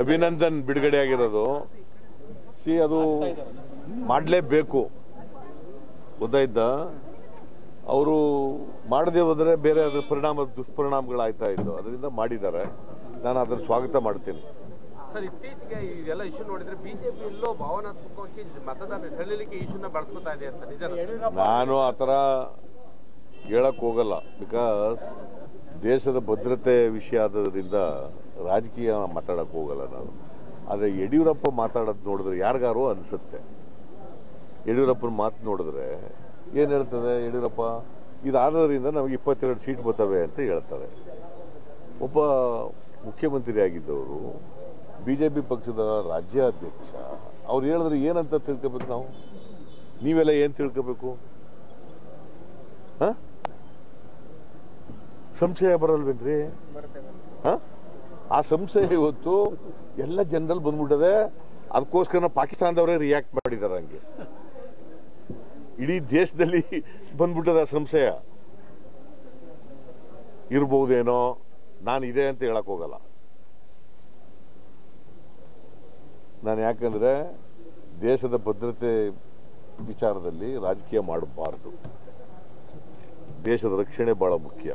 ಅಭಿನಂದನ್ ಬಿಡುಗಡೆ ಆಗಿರೋದು. ಸಿ ಅದು ಮಾಡಲೇಬೇಕು. ಗೊತ್ತಾಯ್ತ ಅವರು ಮಾಡದೇ ಹೋದರೆ ಬೇರೆ ಅದರ ಪರಿಣಾಮ ದುಷ್ಪರಿಣಾಮಗಳಾಗ್ತಾ ಇದ್ದು ಅದರಿಂದ ಮಾಡಿದ್ದಾರೆ. ನಾನು ಅದರ ಸ್ವಾಗತ ಮಾಡ್ತೀನಿ. ಸರ್ ಇತ್ತೀಚೆಗೆ ಇದೆಲ್ಲ ಇಶ್ಯೂ ನೋಡಿದ್ರೆ ಬಿಜೆಪಿ ಎಲ್ಲೋ ಭಾವನಾತ್ಮಕವಾಗಿ ಮತದಾನ ಸೆಳೆಯಲಿಕ್ಕೆ ಇಶ್ಯೂನ ಬಳಸ್ಕೊತಾ ಇದೆ ಅಂತ. ನಿಜ ನಾನು ಆ ಥರ ಹೇಳಕ್ ಹೋಗಲ್ಲ. ಬಿಕಾಸ್ ದೇಶದ ಭದ್ರತೆ ವಿಷಯ ಆದ್ರಿಂದ ರಾಜಕೀಯ ಮಾತಾಡಕ್ಕೆ ಹೋಗಲ್ಲ ನಾನು. ಆದರೆ ಯಡಿಯೂರಪ್ಪ ಮಾತಾಡೋದು ನೋಡಿದ್ರೆ ಯಾರಿಗಾರು ಅನಿಸುತ್ತೆ. ಯಡಿಯೂರಪ್ಪನ ಮಾತು ನೋಡಿದ್ರೆ ಏನು ಹೇಳ್ತದೆ ಯಡಿಯೂರಪ್ಪ? ಇದಾದ್ರಿಂದ ನಮಗೆ ಇಪ್ಪತ್ತೆರಡು ಸೀಟ್ ಬರ್ತವೆ ಅಂತ ಹೇಳ್ತಾರೆ. ಒಬ್ಬ ಮುಖ್ಯಮಂತ್ರಿ ಆಗಿದ್ದವರು ಬಿ ಜೆ ಪಿ ಪಕ್ಷದ ರಾಜ್ಯಾಧ್ಯಕ್ಷ ಅವ್ರು ಹೇಳಿದ್ರೆ ಏನಂತ ತಿಳ್ಕೊಬೇಕು ನಾವು? ನೀವೆಲ್ಲ ಏನು ತಿಳ್ಕೋಬೇಕು? ಹ? ಸಂಶಯ ಬರಲ್ವೇನ್ರಿ? ಆ ಸಂಶಯ ಇವತ್ತು ಎಲ್ಲ ಜನರಲ್ಲಿ ಬಂದ್ಬಿಟ್ಟದೆ. ಅದಕ್ಕೋಸ್ಕರ ಪಾಕಿಸ್ತಾನದವರೇ ರಿಯಾಕ್ಟ್ ಮಾಡಿದ್ದಾರೆ ಹಂಗೆ. ಇಡೀ ದೇಶದಲ್ಲಿ ಬಂದ್ಬಿಟ್ಟದ ಆ ಸಂಶಯ. ಇರ್ಬಹುದೇನೋ ನಾನು ಇದೆ ಅಂತ ಹೇಳಕ್ ಹೋಗಲ್ಲ. ನಾನು ಯಾಕಂದ್ರೆ ದೇಶದ ಭದ್ರತೆ ವಿಚಾರದಲ್ಲಿ ರಾಜಕೀಯ ಮಾಡಬಾರ್ದು. ದೇಶದ ರಕ್ಷಣೆ ಬಹಳ ಮುಖ್ಯ.